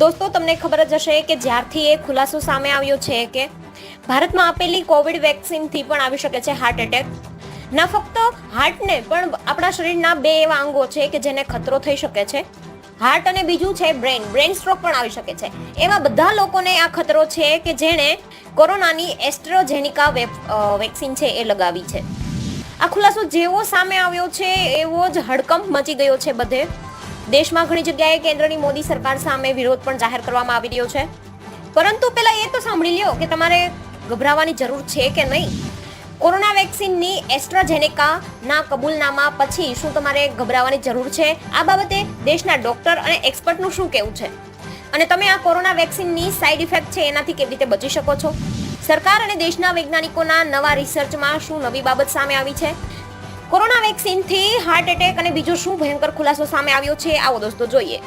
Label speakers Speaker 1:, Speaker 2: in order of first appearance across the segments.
Speaker 1: દોસ્તો, તમને ખબર જ હશે કે જ્યારથી એ ખુલાસો સામે આવ્યો છે કે ભારતમાં આપેલી કોવિડ વેક્સિનથી પણ આવી શકે છે હાર્ટ એટેક ના ફક્ત હાર્ટને પણ આપણા શરીરના બે એવા અંગો છે કે જેને ખતરો થઈ શકે છે. હાર્ટ અને બીજું છે બ્રેન બ્રેન સ્ટ્રોક પણ આવી શકે છે. એવા બધા લોકોને આ ખતરો છે કે જેણે કોરોનાની એસ્ટ્રોજેનિકા વેક્સિન છે એ લગાવી છે. આ ખુલાસો જેવો સામે આવ્યો છે, એવો જ હડકંપ મચી ગયો છે બધે. દેશમાં ઘણી જગ્યાએ કેન્દ્રની મોદી સરકાર સામે વિરોધ પણ જાહેર કરવામાં આવી રહ્યો છે. પરંતુ પહેલા એ તો સાંભળી લ્યો કે તમારે ગભરાવાની જરૂર છે કે નહીં? કોરોના વેક્સિનની એસ્ટ્રાજેનેકા ના કબૂલનામા પછી શું તમારે ગભરાવાની જરૂર છે? આ બાબતે દેશના ડોક્ટર અને એક્સપર્ટનું શું કહેવું છે? અને તમે આ કોરોના વેક્સિનની સાઇડ ઇફેક્ટ છે એનાથી કેવી રીતે બચી શકો છો? સરકાર અને દેશના વૈજ્ઞાનિકોના નવા રિસર્ચમાં શું નવી બાબત સામે આવી છે? કોરોના વેક્સિનથી હાર્ટ એટેક અને બીજો શું ભયંકર ખુલાસો સામે આવ્યો છે, આવો દોસ્તો જોઈએ.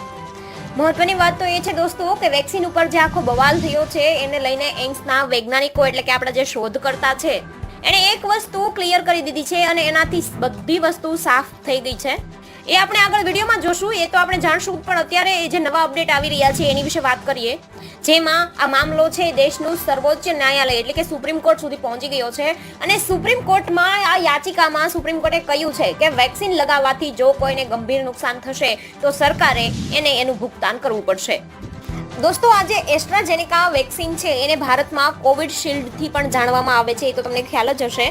Speaker 1: મહત્વની વાત તો એ છે દોસ્તો કે વેક્સિન ઉપર જે આખો બવાલ થયો છે, એને લઈને એમ્સના વૈજ્ઞાનિકો એટલે કે આપણા જે શોધકર્તા છે, એણે એક વસ્તુ ક્લિયર કરી દીધી છે અને એનાથી બધી વસ્તુ સાફ થઈ ગઈ છે. એ આપણે આગળ વિડીયોમાં જોશું. એ તો આપણે જાણશું, પણ અત્યારે એ જે નવા અપડેટ આવી રહ્યા છે, એની વિશે વાત કરીએ. જેમાં આ મામલો છે દેશનું સર્વોચ્ચ ન્યાયાલય, એટલે કે સુપ્રીમ કોર્ટ સુધી પહોંચી ગયો છે. અને સુપ્રીમ કોર્ટમાં આ યાચિકામાં સુપ્રીમ કોર્ટે કહ્યું છે કે વેક્સિન લગાવવાથી જો કોઈને ગંભીર નુકસાન થશે, તો સરકારે એને એનું ભુગતાન કરવું પડશે. દોસ્તો, આજે એસ્ટ્રાજેનિકા વેક્સિન છે, એને ભારતમાં કોવિડ શિલ્ડથી પણ જાણવામાં આવે છે, એ તો તમને ખ્યાલ જ હશે.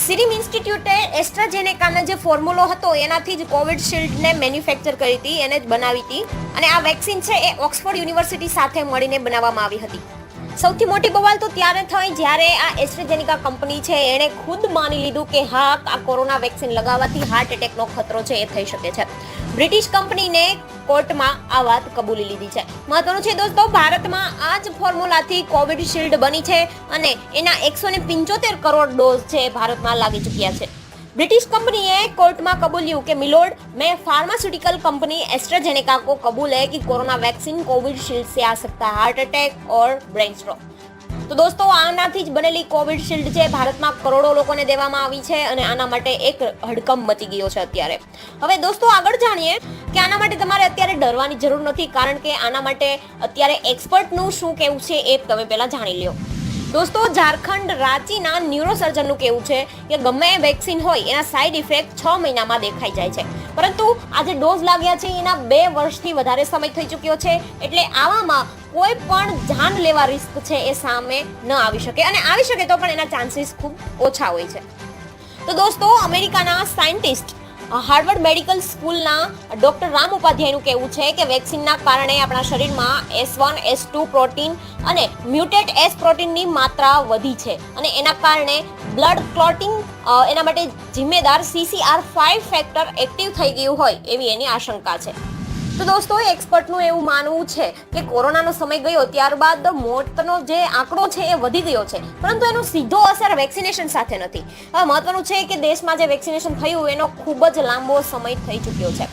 Speaker 1: સિરિમ ઇન્સ્ટિટ્યૂટે એસ્ટ્રાજેનેકાના જે ફોર્મ્યુલો હતો, એનાથી જ કોવિડશિલ્ડને મેન્યુફેક્ચર કરી હતી, એને જ બનાવી હતી. અને આ વેક્સિન છે એ ઓક્સફોર્ડ યુનિવર્સિટી સાથે મળીને બનાવવામાં આવી હતી. સૌથી મોટી બવાલ તો ત્યારે થઈ જ્યારે આ એસ્ટ્રેજેનિકા કંપની છે, એણે ખુદ માની લીધું કે હા, આ કોરોના વેક્સિન લગાવવાથી હાર્ટ એટેકનો ખતરો છે, એ થઈ શકે છે. બ્રિટિશ કંપનીને કોર્ટમાં આ વાત કબૂલી લીધી છે. મહત્વનું છે દોસ્તો, ભારતમાં આ જ ફોર્મ્યુલાથી કોવિડ શિલ્ડ બની છે અને એના એકસો ને પંચોતેર કરોડ ડોઝ છે, ભારતમાં લાગી ચૂક્યા છે. ब्रिटिश कंपनी है कोर्ट में कबूलियू कि मिलोड मैं फार्मास्यूटिकल कंपनी एस्ट्राजेनेका को कबूल है कि कोरोना वैक्सीन कोविड शील्ड से आ सकता है हार्ट अटैक और ब्रेन स्ट्रोक તો દોસ્તો આનાથી જ બનેલી કોવિડ શિલ્ડ છે ભારતમાં કરોડો લોકોને દેવામાં આવી છે અને આના માટે એક હડકંપ મચી ગયો છે અત્યારે હવે દોસ્તો આગળ જાણીએ કે આના માટે તમારે અત્યારે ડરવાની જરૂર નથી કારણ કે આના માટે અત્યારે એક્સપર્ટનું શું કહેવું છે એ તમે પહેલા જાણી લ્યો દોસ્તો, ઝારખંડ રાંચીના ન્યુરોસર્જનનું કહેવું છે કે ગમે એ વેક્સિન હોય, એના સાઇડ ઇફેક્ટ છ મહિનામાં દેખાઈ જાય છે. પરંતુ આ જે ડોઝ લાગ્યા છે, એના બે વર્ષથી વધારે સમય થઈ ચૂક્યો છે, એટલે આવામાં કોઈ પણ જાન લેવા રિસ્ક છે એ સામે ન આવી શકે. અને આવી શકે તો પણ એના ચાન્સીસ ખૂબ ઓછા હોય છે. તો દોસ્તો, અમેરિકાના સાયન્ટિસ્ટ હાર્વર્ડ મેડિકલ સ્કૂલના ડોક્ટર રામ ઉપાધ્યાયનું કહેવું છે કે વેક્સિનના કારણે આપણા શરીરમાં S one, S two protein અને મ્યુટેટ એસ પ્રોટીનની માત્રા વધી છે. અને એના કારણે બ્લડ ક્લોટિંગ એના માટે જિમ્મેદાર સીસીઆર ફાઇવ ફેક્ટર એક્ટિવ થઈ ગયું હોય એવી એની આશંકા છે. તો દોસ્તો એક્સપર્ટનું એવું માનવું છે કે કોરોનાનો સમય ગયો ત્યારબાદ મોતનો જે આંકડો છે એ વધી ગયો છે. પરંતુ એનો સીધો અસર વેક્સિનેશન સાથે નથી. હવે મહત્વનું છે કે દેશમાં જે વેક્સિનેશન થયું, એનો ખૂબ જ લાંબો સમય થઈ ચૂક્યો છે.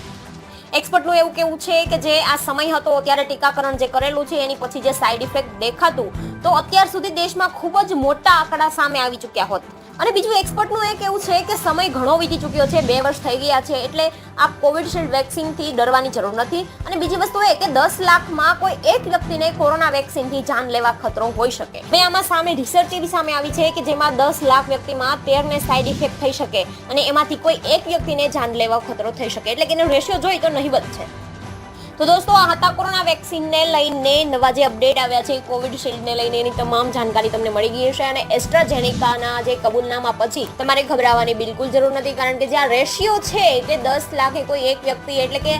Speaker 1: એક્સપર્ટનું એવું કેવું છે કે જે આ સમય હતો ત્યારે ટીકાકરણ જે કરેલું છે, એની પછી જે સાઈડ ઇફેક્ટ દેખાતું, તો અત્યાર સુધી દેશમાં ખૂબ જ મોટા આંકડા સામે આવી ચૂક્યા હોત. અને બીજું એક્સપર્ટનું એક એવું છે કે સમય ઘણો વીતી ચૂક્યો છે, બે વર્ષ થઈ ગયા છે, એટલે આ કોવિડશિલ્ડ વેક્સિનથી ડરવાની જરૂર નથી. અને બીજી વસ્તુ એ કે દસ લાખમાં કોઈ એક વ્યક્તિને કોરોના વેક્સિનથી જાન લેવા ખતરો હોઈ શકે. મેં આમાં સામે રિસર્ચ એવી સામે આવી છે કે જેમાં દસ લાખ વ્યક્તિમાં તેરને સાઈડ ઇફેક્ટ થઈ શકે. અને એમાંથી કોઈ એક વ્યક્તિને જાન લેવા ખતરો થઈ શકે. એટલે કે એનો રેશિયો જોઈ તો નહીવત છે. તો દોસ્તો, આ હતા કોરોના વેક્સિનને લઈને નવા જે અપડેટ આવ્યા છે, કોવિડ શિલ્ડને લઈને એની તમામ જાણકારી તમને મળી ગઈ હશે અને એસ્ટ્રાજેનિકાના જે કબૂલનામા પછી તમારે ગભરાવાની બિલકુલ જરૂર નથી, કારણ કે જે આ રેશિયો છે તે દસ લાખે કોઈ એક વ્યક્તિ, એટલે કે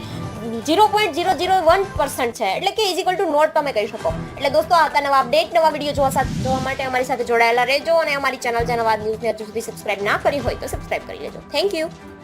Speaker 1: zero point zero zero one percent છે, એટલે કે ઇઝિકલ ટુ નોટ તમે કહી શકો. એટલે દોસ્તો, આ હતા નવા અપડેટ, નવા વીડિયો જોવા સાથે જોવા માટે અમારી સાથે જોડાયેલા રહેજો અને અમારી ચેનલ જે નવા ન્યૂઝને હજુ સુધી સબસ્ક્રાઇબ ના કરી હોય તો સબસ્ક્રાઇબ કરી લેજો. Thank you.